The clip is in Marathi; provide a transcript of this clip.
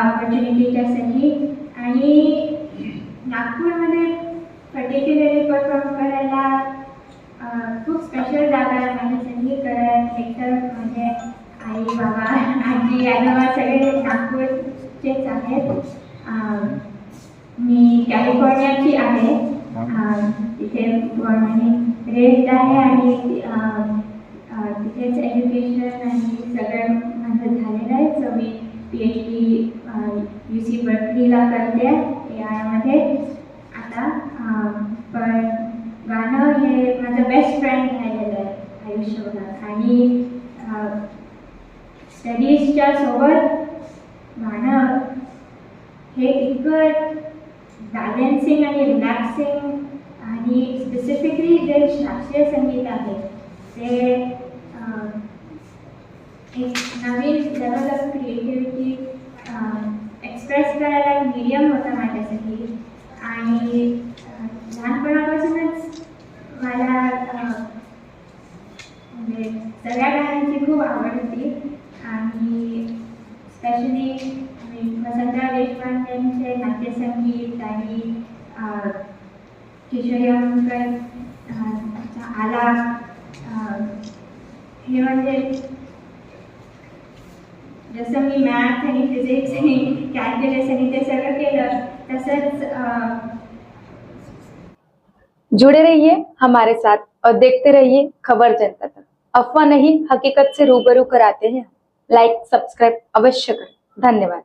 ऑपॉर्च्युनिटी त्यासाठी. आणि नागपूरमध्ये पर्टिक्युलरली परफॉर्म करायला खूप स्पेशल जागा आहे. माझ्यासाठी कारण एकतर माझे आई बाबा आजी आजोबा सगळे नागपूरचेच आहेत. मी कॅलिफोर्नियाची आहे. तिथे गव्हर्नमेंट आणि आहे आणि तिथेच एज्युकेशन आणि सगळं माझं झालेलं आहे. सो मी पी एच डी सी करते यामध्ये. आता पण गाणं हे माझं बेस्ट फ्रेंड राहिलेलं आहे आयुष्यभरात. आणि स्टडीजच्या सोबत गाणं हे इतकं बॅलेन्सिंग आणि रिलॅक्सिंग आणि स्पेसिफिकली जे शास्त्रीय संगीत आहे ते एक नवीन लेवल ऑफ क्रिएटिव्हिटी देशपांडेंचे नाट्यसंगीत आणि किशोरी चा आलाप हे। म्हणजे जसं मी मॅथ आणि फिजिक्स आणि कॅल्क्युलस आणि ते सगळं केलं तसंच जुड़े रहिए हमारे साथ और देखते रहिए खबर जनता तक। अफवाह नहीं, हकीकत से रूबरू कराते हैं। लाइक सब्सक्राइब अवश्य करें। धन्यवाद।